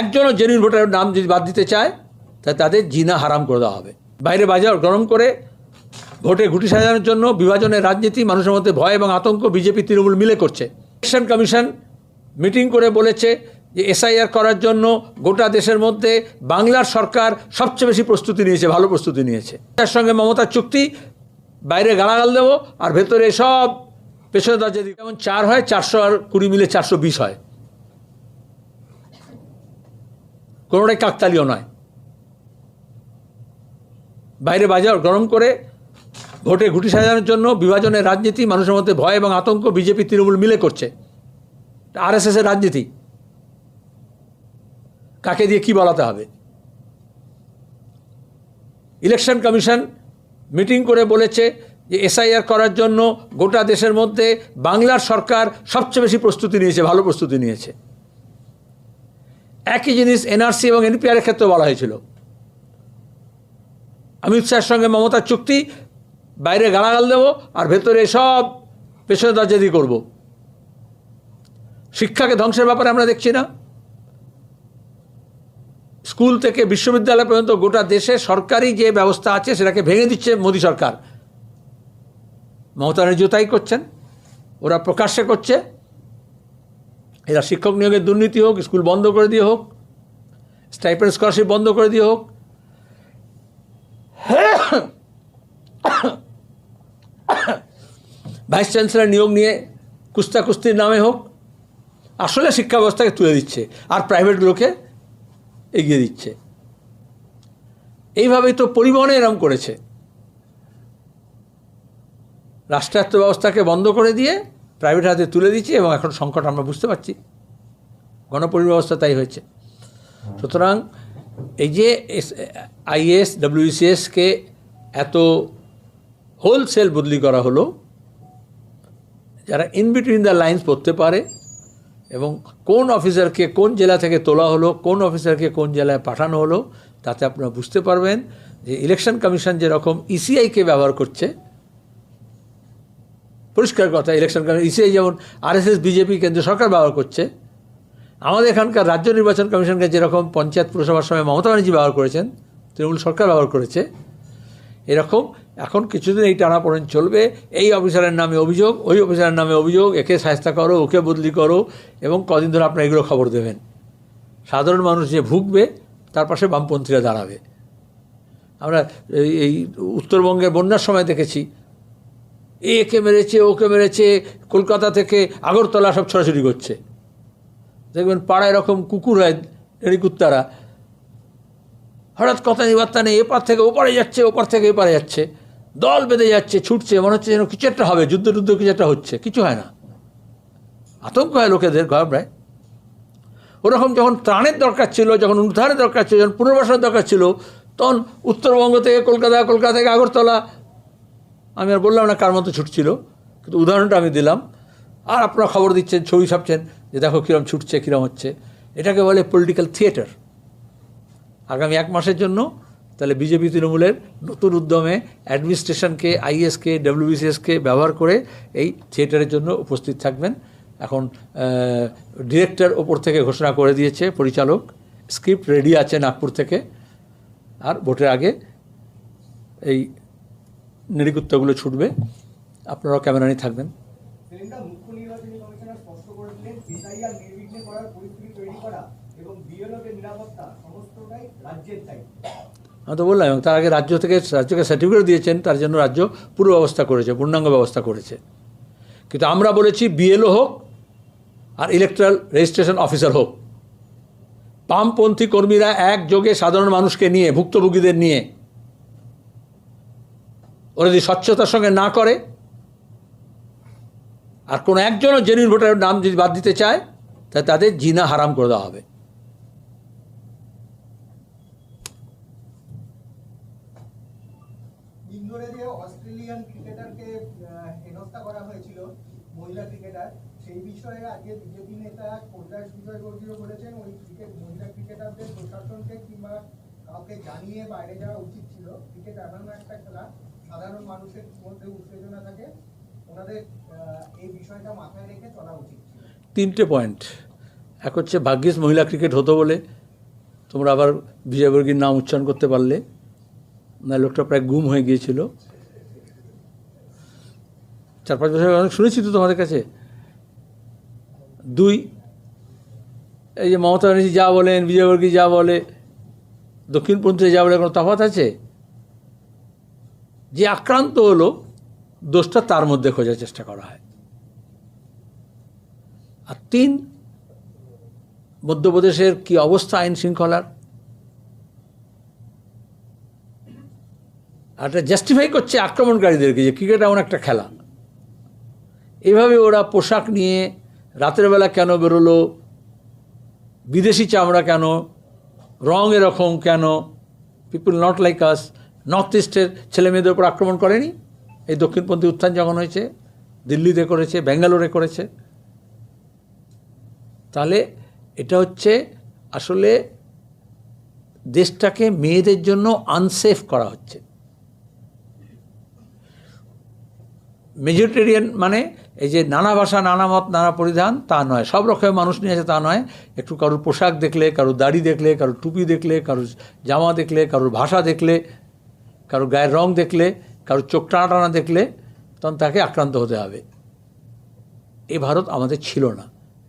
একজনও জেনুইন ভোটারের নাম যদি বাদ দিতে চায়, তা তাদের জিনা হারাম করে দেওয়া হবে। বাইরে বাজার গরম করে ভোটে ঘুটি সাজানোর জন্য বিভাজনের রাজনীতি মানুষের মধ্যে ভয় এবং আতঙ্ক বিজেপি, তৃণমূল মিলে করছে। ইলেকশন কমিশন মিটিং করে বলেছে যে এসআইআর করার জন্য গোটা দেশের মধ্যে বাংলার সরকার সবচেয়ে বেশি প্রস্তুতি নিয়েছে, ভালো প্রস্তুতি নিয়েছে। তার সঙ্গে মমতার চুক্তি, বাইরে গালাগাল দেবো আর ভেতরে সব পেছনে দরজা যেমন চার হয়, চারশো আর কুড়ি মিলে চারশো বিশ হয়। কোনোটাই কাকতালীয় নয়। বাইরে বাজার গরম করে ভোটে ঘুটি সাজানোর জন্য বিভাজনের রাজনীতি মানুষের মধ্যে ভয় এবং আতঙ্ক বিজেপি, তৃণমূল মিলে করছে। আর এস আরএসএসের রাজনীতি। কাকে দিয়ে কি বলাতে হবে? ইলেকশন কমিশন মিটিং করে বলেছে যে এসআইআর করার জন্য গোটা দেশের মধ্যে বাংলার সরকার সবচেয়ে বেশি প্রস্তুতি নিয়েছে, ভালো প্রস্তুতি নিয়েছে। একই জিনিস এনআরসি এবং এনপিআর ক্ষেত্রে বলা হয়েছিল। অমিত শাহের সঙ্গে মমতার চুক্তি, বাইরে গালাগাল দেবো আর ভেতরে সব পেছনে দরজা দিয়ে করব। শিক্ষাকে ধ্বংসের ব্যাপারে আমরা দেখছি না। স্কুল থেকে বিশ্ববিদ্যালয় পর্যন্ত গোটা দেশে সরকারি যে ব্যবস্থা আছে সেটাকে ভেঙে দিচ্ছে মোদী সরকার। মমতা ব্যানার্জিও তাই করছেন। ওরা প্রকাশ্যে করছে। এরা শিক্ষক নিয়োগের দুর্নীতি হোক, স্কুল বন্ধ করে দিয়ে হোক, স্টাইপেন্ড স্কলারশিপ বন্ধ করে দিয়ে হোক, ভাইস চ্যান্সেলর নিয়োগ নিয়ে কুস্তা কুস্তির নামে হোক, আসলে শিক্ষা ব্যবস্থাকে তুলে দিচ্ছে আর প্রাইভেটগুলোকে এগিয়ে দিচ্ছে। এইভাবেই তো পরিবহনে এরম করেছে। রাষ্ট্রায়ত্ত ব্যবস্থাকে বন্ধ করে দিয়ে প্রাইভেট হাতে তুলে দিচ্ছে এবং এখন সংকট আমরা বুঝতে পারছি। গণপরিবহন ব্যবস্থা তাই হয়েছে। সুতরাং এই যে আইএস ডব্লিউসিএসকে এত হোলসেল বদলি করা হলো, যারা ইন বিটুইন দ্য লাইন্স পড়তে পারে এবং কোন অফিসারকে কোন জেলা থেকে তোলা হলো, কোন অফিসারকে কোন জেলায় পাঠানো হলো, তাতে আপনারা বুঝতে পারবেন যে ইলেকশন কমিশন যেরকম ইসিআইকে ব্যবহার করছে পরিষ্কার কথা ইলেকশন কমিশন ইসিআই যেমন আরএসএস বিজেপি কেন্দ্র সরকার ব্যবহার করছে, আমাদের এখানকার রাজ্য নির্বাচন কমিশনকে যেরকম পঞ্চায়েত পুরসভার সময় মমতা ব্যানার্জি ব্যবহার করেছেন, তৃণমূল সরকার ব্যবহার করেছে, এরকম এখন কিছুদিন এই টানাপোড়েন চলবে, এই অফিসারের নামে অভিযোগ, ওই অফিসারের নামে অভিযোগ, একে সাহায্য করো, ওকে বদলি করো, এবং কদিন ধরে আপনার এগুলো খবর দেবেন। সাধারণ মানুষ যে ভুগবে, তার পাশে বামপন্থীরা দাঁড়াবে। আমরা এই উত্তরবঙ্গের বন্যার সময় দেখেছি একে মেরেছে, ওকে মেরেছে, কলকাতা থেকে আগরতলা সব ছড়াছড়ি করছে। দেখবেন পাড়ায় এরকম কুকুর হয় কুত্তারা। হঠাৎ কথা নিবার্তা নেই, এপার থেকে ওপারে যাচ্ছে, ওপার থেকে এপারে যাচ্ছে। দল বেঁধে যাচ্ছে, ছুটছে, মনে হচ্ছে যেন কিছু একটা হবে, যুদ্ধ টুদ্ধ কিছু একটা হচ্ছে, কিছু হয় না। আতঙ্ক হয় লোকেদের ঘাবড়ায় ওরকম যখন ত্রাণের দরকার ছিল, যখন উদ্ধারের দরকার ছিল, যখন পুনর্বাসনের দরকার ছিল, তখন উত্তরবঙ্গ থেকে কলকাতা কলকাতা থেকে আগরতলা আমি আর বললাম না কার মতো ছুটছিল কিন্তু উদাহরণটা আমি দিলাম। আর আপনারা খবর দিচ্ছেন, ছবি ছাপছেন যে দেখো কীরকম ছুটছে কীরকম হচ্ছে। এটাকে বলে পলিটিক্যাল থিয়েটার আগামী এক মাসের জন্য তাহলে বিজেপি তৃণমূলের নতুন উদ্যমে অ্যাডমিনিস্ট্রেশনকে আইএসকে ডব্লিউবিসিএসকে ব্যবহার করে এই থিয়েটারের জন্য উপস্থিত থাকবেন। এখন ডিরেক্টর ওপর থেকে ঘোষণা করে দিয়েছে পরিচালক। স্ক্রিপ্ট রেডি আছে নাগপুর থেকে। আর ভোটের আগে এই নিরিকুত্তগুলো ছুটবে। আপনারাও ক্যামেরা নিয়ে থাকবেন। আমি তো বললাম এবং তার আগে রাজ্য থেকে রাজ্যকে সার্টিফিকেট দিয়েছেন তার জন্য রাজ্য পুরো ব্যবস্থা করেছে পূর্ণাঙ্গ ব্যবস্থা করেছে। কিন্তু আমরা বলেছি বিএলও হোক আর ইলেকট্রাল রেজিস্ট্রেশন অফিসার হোক। বামপন্থী কর্মীরা একযোগে সাধারণ মানুষকে নিয়ে ভুক্তভোগীদের নিয়ে ওরা যদি স্বচ্ছতার সঙ্গে না করে, আর কোনো একজনও জেনুইন ভোটারের নাম যদি বাদ দিতে চায়, তা তাদের জিনা হারাম করে দেওয়া হবে। অস্ট্রেলিয়ান ক্রিকেটারকে করা হয়েছিল, মহিলা ক্রিকেটার। সেই বিষয়ে বলেছেন, ওই মহিলা ক্রিকেটারদের প্রশাসনকে কিংবা কাউকে জানিয়ে বাইরে যাওয়া উচিত ছিল ক্রিকেট এমন একটা খেলা সাধারণ মানুষের মধ্যে উত্তেজনা থাকে, ওনাদের এই বিষয়টা মাথায় রেখে চলা উচিত তিনটে পয়েন্ট। এক হচ্ছে ভাগ্যিস মহিলা ক্রিকেট হতো বলে তোমরা আবার বিজয়বর্গীর নাম উচ্চারণ করতে পারলে না লোকটা প্রায় গুম হয়ে গিয়েছিল। চার পাঁচ বছর অনেক শুনেছি তো তোমাদের কাছে। দুই, এই যে মমতা ব্যানার্জি যা বলেন, বিজয়বর্গী যা বলে, দক্ষিণপন্থী যা বলে, কোনো তফাৎ আছে? যে আক্রান্ত হলো, দোষটা তার মধ্যে খোঁজার চেষ্টা করা হয়। আর তিন, মধ্যপ্রদেশের কি অবস্থা আইন শৃঙ্খলার? আর এটা জাস্টিফাই করছে আক্রমণকারীদেরকে যে ক্রিকেট এমন একটা খেলা। এভাবে ওরা পোশাক নিয়ে রাতের বেলা কেন বেরোলো? বিদেশি চামড়া কেন? রং এরকম কেন? People not like us north ইস্টের ছেলে মেয়েদের উপর আক্রমণ করেনি। এই দক্ষিণপন্থী উত্থান যখন হয়েছে, দিল্লিতে করেছে, ব্যাঙ্গালোরে করেছে, তাহলে এটা হচ্ছে আসলে দেশটাকে মেয়েদের জন্য আনসেফ করা হচ্ছে। মেজরিটেরিয়ান মানে এই যে নানা ভাষা, নানা মত, নানা পরিধান, তা নয়। সব রকমের মানুষ নিয়ে আছে, তা নয়। একটু কারোর পোশাক দেখলে, কারোর দাড়ি দেখলে, কারোর টুপি দেখলে, কারোর জামা দেখলে, কারোর ভাষা দেখলে কারোর গায়ের রং দেখলে কারোর চোখ টানা দেখলে, তখন তাকে আক্রান্ত হতে হবে। এ ভারত আমাদের ছিল না।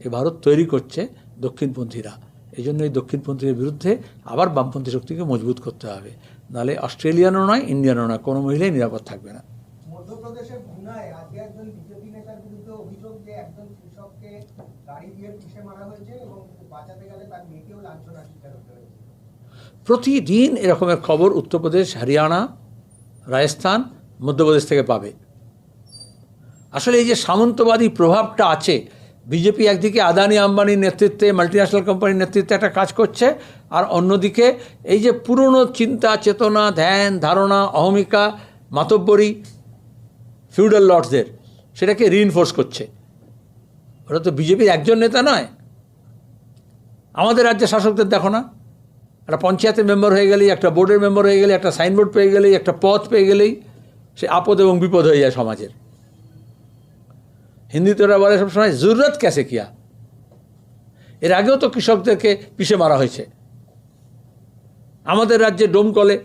এ ভারত তৈরি করছে দক্ষিণপন্থীরা। এই জন্য এই দক্ষিণপন্থীদের বিরুদ্ধে আবার বামপন্থী শক্তিকে মজবুত করতে হবে। নাহলে অস্ট্রেলিয়ানও নয়, ইন্ডিয়ানও নয়, কোনো মহিলাই নিরাপদ থাকবে না। মধ্যপ্রদেশের প্রতিদিন এরকমের খবর উত্তরপ্রদেশ হরিয়ানা, রাজস্থান মধ্যপ্রদেশ থেকে পাবে। আসলে এই যে সামন্তবাদী প্রভাবটা আছে, বিজেপি একদিকে আদানি আম্বানির নেতৃত্বে মাল্টিন্যাশনাল কোম্পানির নেতৃত্বে একটা কাজ করছে, আর অন্যদিকে এই যে পুরনো চিন্তা, চেতনা, ধ্যান, ধারণা, অহমিকা, মাতব্বরী ফিউডাল লর্ডসদের সেটাকে রিইনফোর্স করছে। ওরা তো বিজেপির একজন নেতা নয়। আমাদের রাজ্যের শাসকদের দেখো না। একটা পঞ্চায়েতের মেম্বার হয়ে গেলেই, একটা বোর্ডের মেম্বার হয়ে গেলেই, একটা সাইনবোর্ড পেয়ে গেলেই, একটা পথ পেয়ে গেলেই সে আপদ এবং বিপদ হয়ে যায় সমাজের। হিন্দিতে ওরা বলে সবসময়, জরুরত ক্যাসে কিয়া? এর আগেও তো কৃষকদেরকে পিষে মারা হয়েছে। আমাদের রাজ্যে ডোমকলে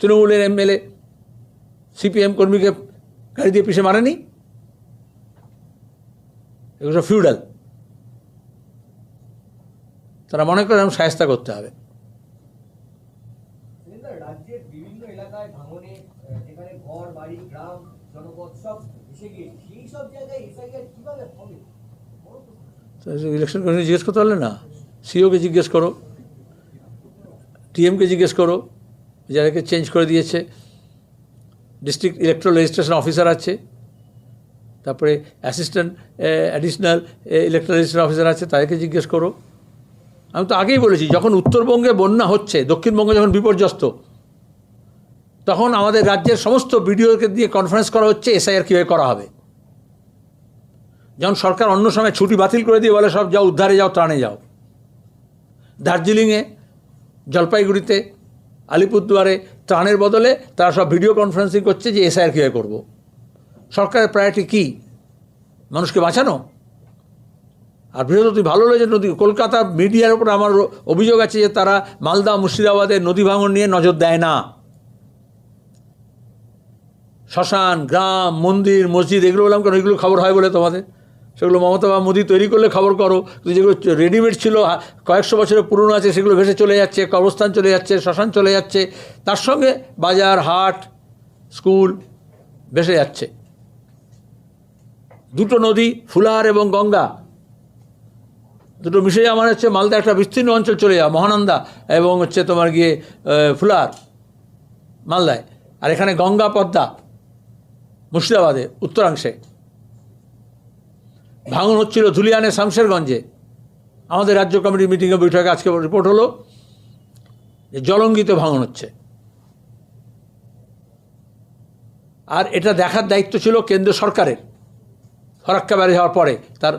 তৃণমূলের এমএলএ, সিপিএম কর্মীকে গাড়ি দিয়ে পিষে মারেনি? এগুলো ফিউডাল তারা মনে করে এরকম সায়স্তা করতে হবে। রাজ্যের বিভিন্ন এলাকায় ভাঙনে যেখানে ঘর বাড়ি গ্রাম জনপদ সব এসে গিয়ে সেই সব জায়গায় এসআইআর কীভাবে হবে? ইলেকশন কমিশন জিজ্ঞেস করতে পারলে না? সিওকে জিজ্ঞেস করো টিএমকে জিজ্ঞেস করো যাদেরকে চেঞ্জ করে দিয়েছে। ডিস্ট্রিক্ট ইলেকট্রাল রেজিস্ট্রেশন অফিসার আছে তারপরে assistant additional electoral registration officer আছে তাদেরকে জিজ্ঞেস করো। আমি তো আগেই বলেছি, যখন উত্তরবঙ্গে বন্যা হচ্ছে, দক্ষিণবঙ্গে যখন বিপর্যস্ত, তখন আমাদের রাজ্যের সমস্ত বিডিওকে দিয়ে কনফারেন্স করা হচ্ছে এসআইআর কীভাবে করা হবে। যখন সরকার অন্য সময় ছুটি বাতিল করে দিয়ে বলে, সব যাও, উদ্ধারে যাও, ত্রাণে যাও। দার্জিলিংয়ে, জলপাইগুড়িতে, আলিপুরদুয়ারে ত্রাণের বদলে তারা সব ভিডিও কনফারেন্সিং করছে যে এসআইআর কীভাবে করব। সরকারের প্রায়োরিটি কী? মানুষকে বাঁচানো? আর তুই ভালো লেগেছে, নদী কলকাতা মিডিয়ার উপর আমার অভিযোগ আছে যে তারা মালদা মুর্শিদাবাদের নদী ভাঙন নিয়ে নজর দেয় না। শ্মশান, গ্রাম, মন্দির, মসজিদ, এগুলো বললাম কেন? এগুলো খবর হয় বলে তোমাদের? সেগুলো মমতা বা মোদি তৈরি করলে খবর করো। কিন্তু যেগুলো রেডিমেড ছিল কয়েকশো বছরের পুরনো আছে, সেগুলো ভেসে চলে যাচ্ছে, কবরস্থান চলে যাচ্ছে, শ্মশান চলে যাচ্ছে। তার সঙ্গে বাজার, হাট, স্কুল ভেসে যাচ্ছে। দুটো নদী ফুলার এবং গঙ্গা। দুটো মিশে যাওয়া মানে হচ্ছে মালদা একটা বিস্তীর্ণ অঞ্চল চলে যাওয়া, মহানন্দা এবং হচ্ছে তোমার গিয়ে ফুলার, মালদায়। আর এখানে গঙ্গা পদ্মা, মুর্শিদাবাদে, উত্তরাংশে। ভাঙন হচ্ছিল ধুলিয়ানে, শামশেরগঞ্জে। আমাদের রাজ্য কমিটির মিটিংয়ে বৈঠকে আজকে রিপোর্ট হলো যে জলঙ্গিতে ভাঙন হচ্ছে। আর এটা দেখার দায়িত্ব ছিল কেন্দ্র সরকারের। ফরাক্কা ব্যারেজ হওয়ার পরে, তার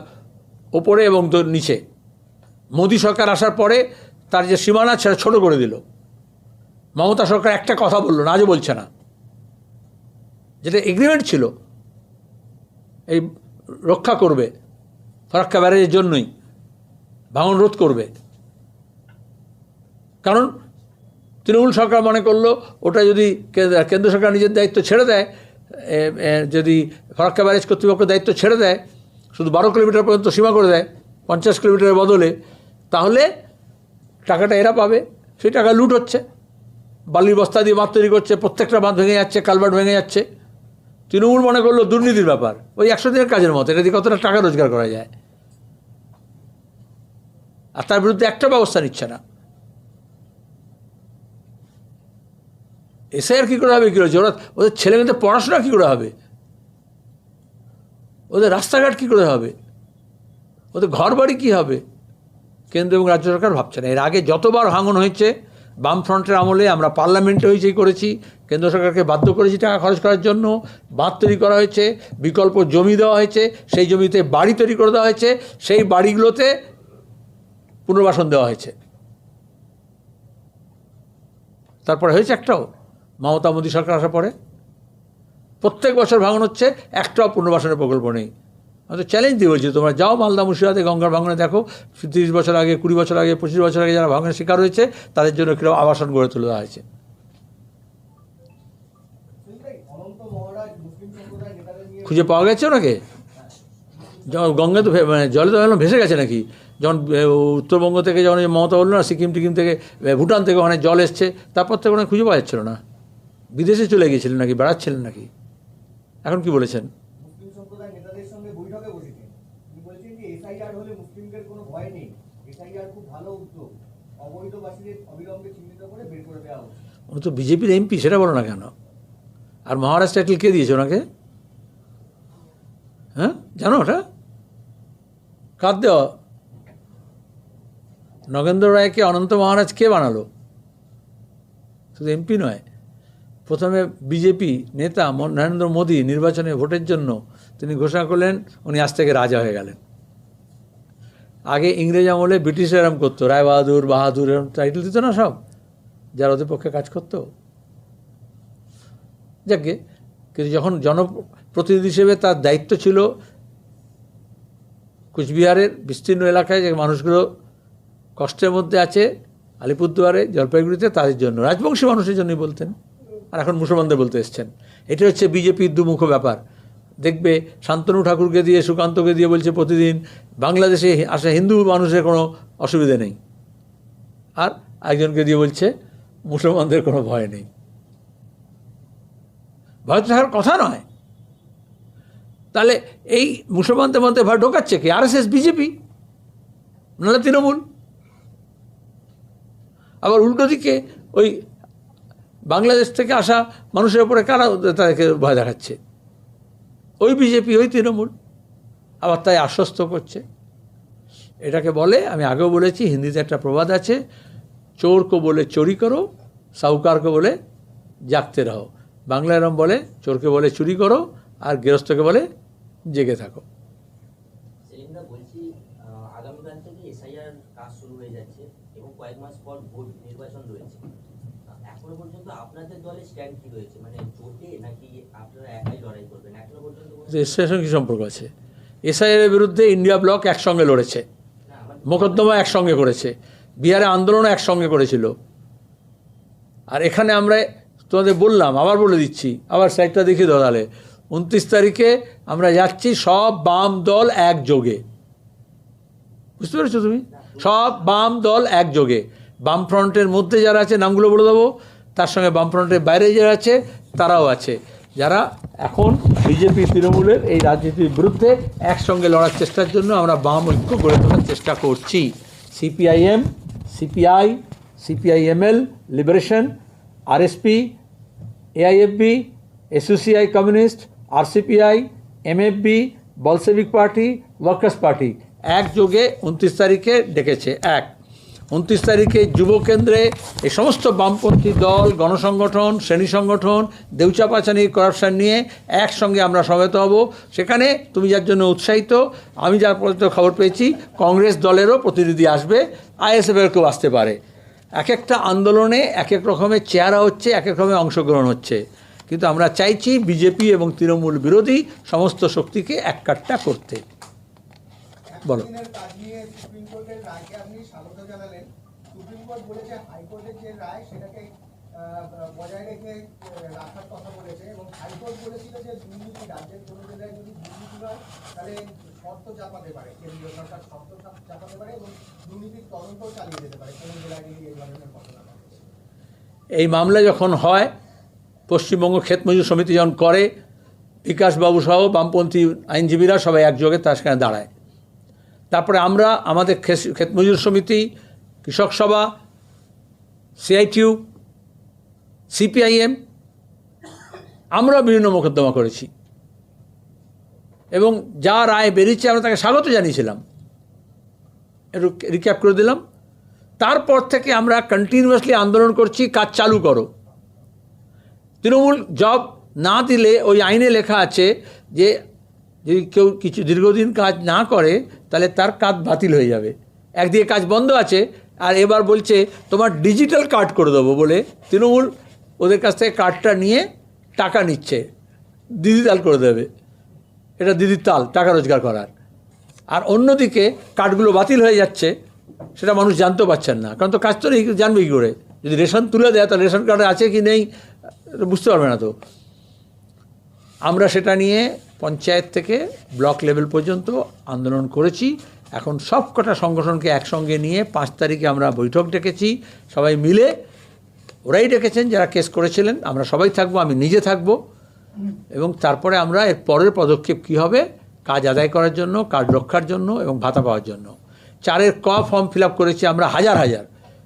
ওপরে এবং নিচে। মোদী সরকার আসার পরে তার যে সীমানা সেটা ছোটো করে দিল। মমতা সরকার একটা কথা বলল না, আজও বলছে না। যেটা এগ্রিমেন্ট ছিল, এই রক্ষা করবে, ফরাক্কা ব্যারেজের জন্যই, ভাঙন রোধ করবে। কারণ তৃণমূল সরকার মনে করল, ওটা যদি কেন্দ্র সরকার নিজের দায়িত্ব ছেড়ে দেয় যদি ফরাক্কা ব্যারেজ কর্তৃপক্ষ দায়িত্ব ছেড়ে দেয়, শুধু বারো কিলোমিটার পর্যন্ত সীমা করে দেয়, পঞ্চাশ কিলোমিটারের বদলে তাহলে টাকাটা এরা পাবে। সেই টাকা লুট হচ্ছে। বালির বস্তা দিয়ে বাঁধ তৈরি করছে, প্রত্যেকটা বাঁধ ভেঙে যাচ্ছে কালভার্ট ভেঙে যাচ্ছে। তৃণমূল মনে করল দুর্নীতির ব্যাপার। ওই একশো দিনের কাজের মতো, এটা দিয়ে কতটা টাকা রোজগার করা যায়? আর তার বিরুদ্ধে একটা ব্যবস্থা নিচ্ছে না। এসআইআর কী করে হবে? কী রয়েছে ওরা ওদের ছেলে মেয়েদের পড়াশোনা কী করে হবে? ওদের রাস্তাঘাট কী করে হবে? ওদের ঘর বাড়ি কী হবে? কেন্দ্র এবং রাজ্য সরকার ভাবছে না। এর আগে যতবার ভাঙন হয়েছে, বামফ্রন্টের আমলে আমরা পার্লামেন্টে হয়েছেই করেছি, কেন্দ্র সরকারকে বাধ্য করেছি টাকা খরচ করার জন্য, বাঁধ তৈরি করা হয়েছে, বিকল্প জমি দেওয়া হয়েছে, সেই জমিতে বাড়ি তৈরি করে দেওয়া হয়েছে, সেই বাড়িগুলোতে পুনর্বাসন দেওয়া হয়েছে। তারপরে হয়েছে একটাও, মমতা মোদী সরকার আসার পরে। প্রত্যেক বছর ভাঙন হচ্ছে, একটাও পুনর্বাসনের প্রকল্প নেই। আমি তো চ্যালেঞ্জ দিয়ে বলছি তোমরা যাও মালদা মুর্শিদাবাদে, গঙ্গার ভাঙনে দেখো, তিরিশ বছর আগে, কুড়ি বছর আগে, পঁচিশ বছর আগে যারা ভাঙনের শিকার হয়েছে, তাদের জন্য কীরকম আবাসন গড়ে তুলে হয়েছে। খুঁজে পাওয়া গেছে ওনাকে? গঙ্গা তো মানে জলে তো ভেসে গেছে নাকি? যখন উত্তরবঙ্গ থেকে যখন মমতা বলল না, সিকিম টিকিম থেকে ভুটান থেকে ওখানে জল এসছে, তারপর থেকে ওখানে খুঁজে পাওয়া যাচ্ছিল না। বিদেশে চলে গিয়েছিলেন নাকি, বেড়াচ্ছিলেন নাকি? এখন কি বলেছেন মুসলিম সম্প্রদায়ের নেতাদের সঙ্গে বৈঠকে বসেছেন তিনি বলছেন যে এসআইআর হলে মুসলিমদের কোনো ভয় নেই এসআইআর খুব ভালো উদ্যোগ অবৈধবাসীদের অবিলম্বে চিহ্নিত করে বের করে উনি তো বিজেপির এমপি, সেটা বলো না কেন? আর মহারাজ টাইটেল কে দিয়েছে ওনাকে? হ্যাঁ? জানো ওটা? কার দেওয়া? নগেন্দ্র রায়কে অনন্ত মহারাজ কে বানালো? শুধু এমপি নয়, প্রথমে বিজেপি নেতা নরেন্দ্র মোদী নির্বাচনে ভোটের জন্য তিনি ঘোষণা করলেন, উনি আজ থেকে রাজা হয়ে গেলেন। আগে ইংরেজ আমলে ব্রিটিশরা এরম করতো রায় বাহাদুর বাহাদুর এরম টাইটেল দিত না সব? যারা ওদের পক্ষে কাজ করতো। যাকে কিন্তু যখন জনপ্রতিনিধি হিসেবে তার দায়িত্ব ছিল কুচবিহারের বিস্তীর্ণ এলাকায় যে মানুষগুলো কষ্টের মধ্যে আছে, আলিপুরদুয়ারে, জলপাইগুড়িতে, তাদের জন্য, রাজবংশী মানুষের জন্যই বলতেন। আর এখন মুসলমানদের বলতে এসছেন। এটা হচ্ছে বিজেপির দুমুখ ব্যাপার। দেখবে শান্তনু ঠাকুরকে দিয়ে, সুকান্তকে দিয়ে বলছে প্রতিদিন বাংলাদেশে আসা হিন্দু মানুষের কোনো অসুবিধে নেই। আর একজনকে দিয়ে বলছে মুসলমানদের কোনো ভয় নেই। ভয় থাকার কথা নয়। তাহলে এই মুসলমানদের মধ্যে ভয় ঢোকাচ্ছে কি? আর বিজেপি নাহলে তৃণমূল? আবার উল্টো দিকে ওই বাংলাদেশ থেকে আসা মানুষের উপরে কারা তাদেরকে ভয় দেখাচ্ছে? ওই বিজেপি ওই তৃণমূল। আবার তাই আশ্বস্ত করছে। এটাকে বলে, আমি আগেও বলেছি, হিন্দিতে একটা প্রবাদ আছে চোরকে বলে চুরি করো সাহুকারকে বলে জাগতে রহো। বাংলা এরম বলে চোরকে বলে চুরি করো আর গৃহস্থকে বলে জেগে থাকো। কি রয়েছে? মানে এর সম্পর্ক আছে? এসআইআর বিরুদ্ধে ইন্ডিয়া ব্লক একসঙ্গে লড়েছে। মোকদ্দমা একসঙ্গে করেছে। বিহারে আন্দোলনও একসঙ্গে করেছিল। আর এখানে আমরা তোমাদের বললাম, আবার বলে দিচ্ছি, আবার সাইডটা দেখি তাহলে। উনত্রিশ তারিখে আমরা যাচ্ছি, সব বাম দল একযোগে। বুঝতে পেরেছ তুমি? সব বাম দল একযোগে। বামফ্রন্টের মধ্যে যারা আছে, নামগুলো বলে দেবো, তার সঙ্গে বামফ্রন্টের বাইরে যারা আছে, তারাও আছে। যারা এখন বিজেপি, তৃণমূলের এই রাজনীতির বিরুদ্ধে একসঙ্গে লড়ার চেষ্টার জন্য আমরা বাম ঐক্য গড়ে তোলার চেষ্টা করছি। CPIM CPI CPIML liberation RSP AIFB SUCI communist RCPI MFB Bolshevik party workers party একযোগে উনত্রিশ তারিখে ডেকেছে। এক। উনত্রিশ তারিখে যুব কেন্দ্রে এই সমস্ত বামপন্থী দল, গণসংগঠন, শ্রেণি সংগঠন দেউচাপাচানি করাপশন নিয়ে একসঙ্গে আমরা সমবেত হব। সেখানে তুমি যার জন্য উৎসাহিত, আমি যার পর্যন্ত খবর পেয়েছি, কংগ্রেস দলেরও প্রতিনিধি আসবে, আইএসএফের কেউ আসতে পারে। এক একটা আন্দোলনে এক এক রকমের চেহারা হচ্ছে এক এক রকমের অংশগ্রহণ হচ্ছে। কিন্তু আমরা চাইছি বিজেপি এবং তৃণমূল বিরোধী সমস্ত শক্তিকে এক এককাট্টা করতে। বলো। এই মামলা যখন হয় পশ্চিমবঙ্গ ক্ষেত মজুর সমিতি যখন করে বিকাশবাবু সহ বামপন্থী আইনজীবীরা সবাই একযোগে তার সেখানে দাঁড়ায়। তারপরে আমরা, আমাদের ক্ষেত মজুর সমিতি, কৃষক সভা সিআইটিউ সিপিআইএম আমরা বিভিন্ন মোকদ্দমা করেছি। এবং যা রায় বেরিয়েছে আমরা তাকে স্বাগত জানিয়েছিলাম। একটু রিক্যাপ করে দিলাম। তারপর থেকে আমরা কন্টিনিউয়াসলি আন্দোলন করছি, কাজ চালু করো। তৃণমূল জব না দিলে ওই আইনে লেখা আছে যে যদি কেউ কিছু দীর্ঘদিন কাজ না করে, তাহলে তার কাজ বাতিল হয়ে যাবে। একদিকে কাজ বন্ধ আছে, আর এবার বলছে, তোমার ডিজিটাল কার্ড করে দেবো বলে তৃণমূল ওদের কাছ থেকে কার্ডটা নিয়ে টাকা নিচ্ছে। ডিজিটাল করে দেবে। এটা দিদির তাল, টাকা রোজগার করার। আর অন্যদিকে কার্ডগুলো বাতিল হয়ে যাচ্ছে, সেটা মানুষ জানতে পারছেন না। কারণ তো কাজ তো জানবে কী করে? যদি রেশন তুলে দেয়, তাহলে রেশন কার্ডে আছে কি নেই, বুঝতে পারবে না তো। আমরা সেটা নিয়ে পঞ্চায়েত থেকে ব্লক লেভেল পর্যন্ত আন্দোলন করেছি। এখন সব কটা সংগঠনকে একসঙ্গে নিয়ে পাঁচ তারিখে আমরা বৈঠক ডেকেছি। সবাই মিলে ওরাই ডেকেছেন যারা কেস করেছিলেন। আমরা সবাই থাকব, আমি নিজে থাকব। এবং তারপরে আমরা এর পরের পদক্ষেপ কী হবে? কাজ আদায় করার জন্য কাজ রক্ষার জন্য এবং ভাতা পাওয়ার জন্য। চারের ক ফর্ম ফিল করেছি আমরা হাজার হাজার।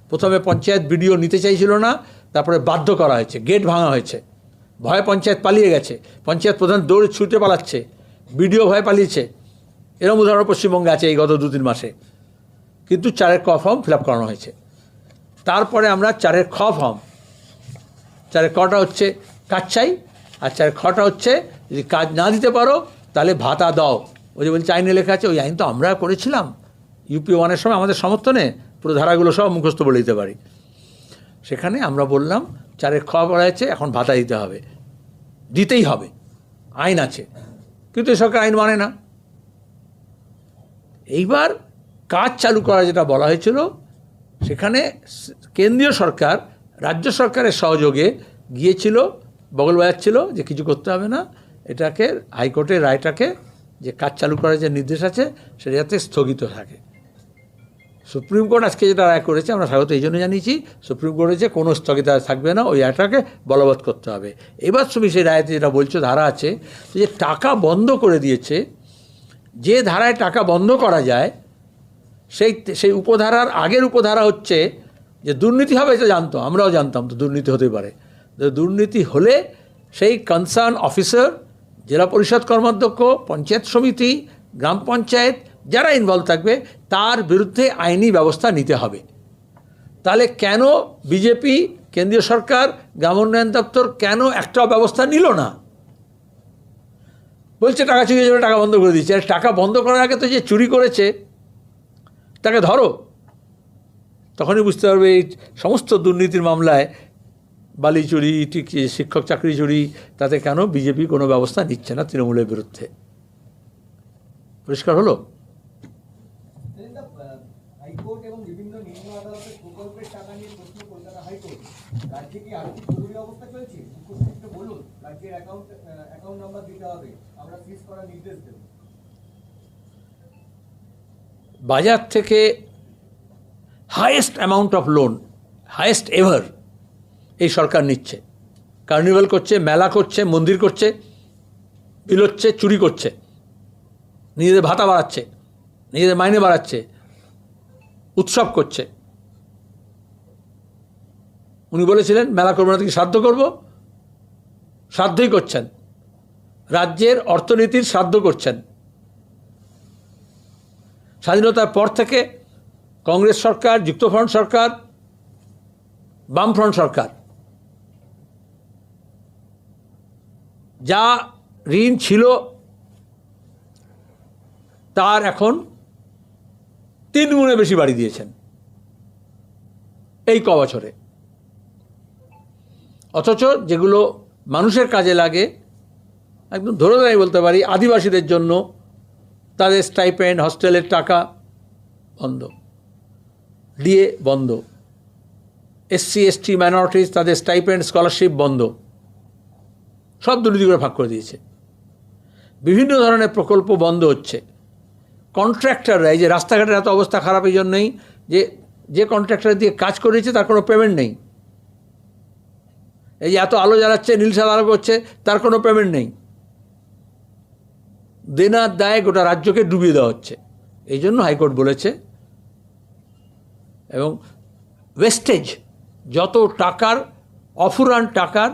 প্রথমে পঞ্চায়েত বিডিও নিতে চাইছিল না, তারপরে বাধ্য করা হয়েছে, গেট ভাঙা হয়েছে। ভয়ে পঞ্চায়েত পালিয়ে গেছে। পঞ্চায়েত প্রধান দৌড়ে ছুটে পালাচ্ছে। বিডিও ভয়ে পালিয়েছে। এরকম উদাহরণ পশ্চিমবঙ্গে আছে এই গত দু তিন মাসে। কিন্তু চারের ক ফর্ম ফিল আপ করানো হয়েছে। তারপরে আমরা চারের খ ফর্ম। চারের কটা হচ্ছে কাজ চাই, আর চারের খটা হচ্ছে যদি কাজ না দিতে পারো, তাহলে ভাতা দাও। ওই যে বলছে, আইনে লেখা আছে, ওই আইন তো আমরা করেছিলাম। ইউপি ওয়ানের সময় আমাদের সমর্থনে পুরো ধারাগুলো সব মুখস্থ বলে দিতে পারি। সেখানে আমরা বললাম চারের খ বলা হয়েছে এখন ভাতা দিতে হবে। দিতেই হবে। আইন আছে। কিন্তু সরকার আইন মানে না। এইবার কাজ চালু করা যেটা বলা হয়েছিল, সেখানে কেন্দ্রীয় সরকার, রাজ্য সরকারের সহযোগে গিয়েছিল, বগল বাজাচ্ছিল যে কিছু করতে হবে না। এটাকে হাইকোর্টের রায়টাকে যে কাজ চালু করার যে নির্দেশ আছে, সেটা যাতে স্থগিত থাকে। সুপ্রিম কোর্ট আজকে যেটা রায় করেছে, আমরা স্বাগত এই জন্য জানিয়েছি, সুপ্রিম কোর্টে যে কোনো স্থগিতাদেশ থাকবে না, ওই রায়টাকে বলবৎ করতে হবে। এবার তুমি সেই রায়তে যেটা বলছো, ধারা আছে যে টাকা বন্ধ করে দিয়েছে, যে ধারায় টাকা বন্ধ করা যায়, সেই সেই উপধারার আগের উপধারা হচ্ছে যে দুর্নীতি হবে এটা জানতো, আমরাও জানতাম তো দুর্নীতি হতে পারে। দুর্নীতি হলে সেই কনসার্ন অফিসার জেলা পরিষদ কর্মাধ্যক্ষ, পঞ্চায়েত সমিতি, গ্রাম পঞ্চায়েত যারা ইনভলভ থাকবে, তার বিরুদ্ধে আইনি ব্যবস্থা নিতে হবে। তাহলে কেন বিজেপি কেন্দ্রীয় সরকার গ্রাম উন্নয়ন দপ্তর কেন একটা ব্যবস্থা নিল না? বলছে, টাকা চুরি হয়ে যাবে টাকা বন্ধ করে দিচ্ছে আর টাকা বন্ধ করার আগে তো যে চুরি করেছে, তাকে ধরো। তখনই বুঝতে পারবে এই সমস্ত দুর্নীতির মামলায় বালি চুরি, ঠিক শিক্ষক চাকরি চুরি, তাতে কেন বিজেপি কোনো ব্যবস্থা নিচ্ছে না তৃণমূলের বিরুদ্ধে? পরিষ্কার হলো সেদিনটা, আহ, হাইকোর্ট এবং বিভিন্ন নিম্ন আদালতের প্রকল্পের টাকা নিয়ে প্রশ্ন কলকাতা হাইকোর্ট রাজ্যে কি আর্থিক জরুরি অবস্থা চলছে মুখ্যমন্ত্রী তো বলুন রাজ্যের অ্যাকাউন্ট অ্যাকাউন্ট নাম্বার দিতে হবে আমরা সিজ করার নির্দেশ দেবো বাজার থেকে highest amount of loan highest ever এই সরকার নিচ্ছে। কার্নিভাল করছে, মেলা করছে, মন্দির করছে, বিলোচ্ছে, চুরি করছে। নিজেদের ভাতা বাড়াচ্ছে, নিজেদের মাইনে বাড়াচ্ছে, উৎসব করছে। উনি বলেছিলেন, মেলা করব না থেকে শ্রাদ্ধ করব? শ্রাদ্ধই করছেন। রাজ্যের অর্থনীতির শ্রাদ্ধ করছেন। স্বাধীনতার পর থেকে কংগ্রেস সরকার, যুক্তফ্রন্ট সরকার, বামফ্রন্ট সরকার। যা ঋণ ছিল, তার এখন তিন গুণে বেশি বাড়ি দিয়েছেন এই ক বছরে অথচ যেগুলো মানুষের কাজে লাগে একদম ধরে ধরে বলতে পারি, আদিবাসীদের জন্য তাদের স্টাইপেন্ড হস্টেলের টাকা বন্ধ। ডিএ বন্ধ। এসসি এসটি মাইনরিটিস তাদের স্টাইপেন্ড স্কলারশিপ বন্ধ। সব দুর্নীতি করে ভাগ করে দিয়েছে। বিভিন্ন ধরনের প্রকল্প বন্ধ হচ্ছে। কন্ট্রাক্টররা এই যে রাস্তাঘাটের এত অবস্থা খারাপ এই জন্যই যে যে কন্ট্রাক্টর দিয়ে কাজ করেছে তার কোনো পেমেন্ট নেই। এই যে এত আলো জ্বালাচ্ছে, নীল সাদা আলো করছে, তার কোনো পেমেন্ট নেই। দেনার দায়ে গোটা রাজ্যকে ডুবিয়ে দেওয়া হচ্ছে। এই জন্য হাইকোর্ট বলেছে, এবং ওয়েস্টেজ, যত টাকার, অফুরান টাকার,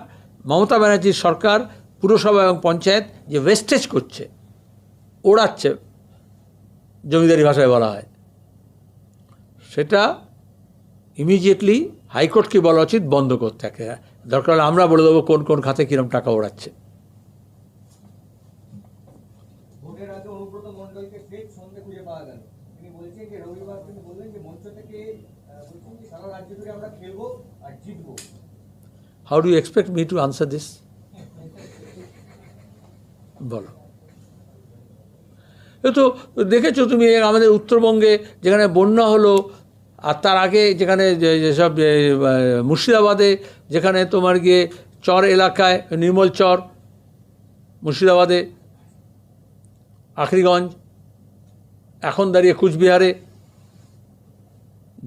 মমতা ব্যানার্জির সরকার, পুরসভা এবং পঞ্চায়েত যে ওয়েস্টেজ করছে, ওড়াচ্ছে, জমিদারি ভাষায় বলা হয়। সেটা ইমিডিয়েটলি হাইকোর্টকে বলা উচিত বন্ধ করতে দরকার হলে আমরা বলে দেবো কোন কোন খাতে কীরকম টাকা ওড়াচ্ছে ভোটের আগে অনুব্রত মণ্ডলকে ফেক সন্ধে খুঁজে পাওয়া গেল তিনি বলছেন যে রবিবার তিনি বললেন যে মঞ্চ থেকে আহ, বলছেন যে সারা রাজ্য জুড়ে আমরা খেলব আর জিতবো how do expect me to answer this বলো। এ তো দেখেছ তুমি আমাদের উত্তরবঙ্গে যেখানে বন্যা হলো, আর তার আগে যেখানে যেসব মুর্শিদাবাদে যেখানে তোমার গিয়ে চর এলাকায়, নির্মল চর, মুর্শিদাবাদে, আখরিগঞ্জ, এখন দাঁড়িয়ে কুচবিহারে,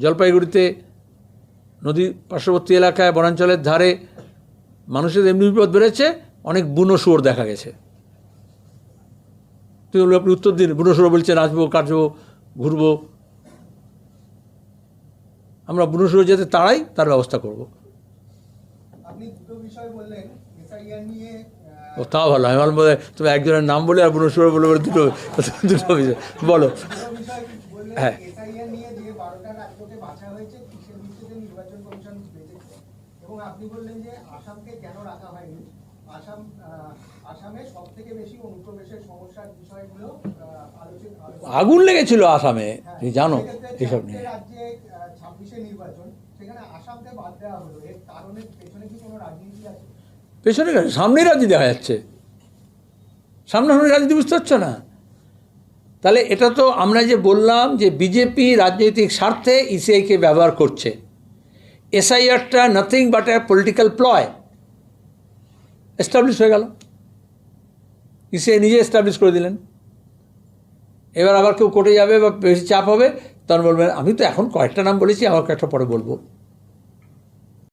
জলপাইগুড়িতে নদীর পার্শ্ববর্তী এলাকায় বনাঞ্চলের ধারে মানুষের এমনি বিপদ বেড়েছে অনেক বুনো শুয়োর দেখা গেছে। তুই আপনি উত্তর দিন বুনো শুয়োর বলছে নাচবো কাটবো ঘুরবো। আমরা বুনো শুয়োর যাতে তাড়াই তার ব্যবস্থা করব। ও তাও ভালো আমি বোধহয় তুমি একজনের নাম বলে আর বুনো শুয়োর বলে বলে দুটো দুটো বিষয় বলো হ্যাঁ। এসআইআর নিয়ে যে বারোটা রাজ্যকে বাছা হয়েছে কিসের ভিত্তিতে নির্বাচন কমিশন বেঁচেছে এবং আপনি বললেন যে আসামকে কেন রাখা হয়নি আসাম আসামে সব থেকে বেশি অনুপ্রবেশের সমস্যার বিষয়গুলো আগুন লেগেছিল আসামে হ্যাঁ, তুমি জানো এইসব নিয়ে। রাজ্যে ছাব্বিশে নির্বাচন সেখানে আসামকে বাদ দেওয়া হলো। এর কারণে পেছনে কি কোনো রাজনীতি আছে? পেছনে কেন? সামনেই রাজনীতি দেখা যাচ্ছে। সামনাসামনি রাজনীতি বুঝতে পারছ না? তাহলে এটা তো আমরা যে বললাম যে বিজেপি রাজনৈতিক স্বার্থে ইসিআইকে ব্যবহার করছে। এসআইআরটা nothing but a political ploy establish হয়ে গেল। ইসিআই নিজে এস্টাবলিশ করে দিলেন। এবার আবার কেউ কোর্টে যাবে বা বেশি চাপ হবে, তখন বলবেন, আমি তো এখন কয়েকটা নাম বলেছি আবার কয়েকটা পরে বলব।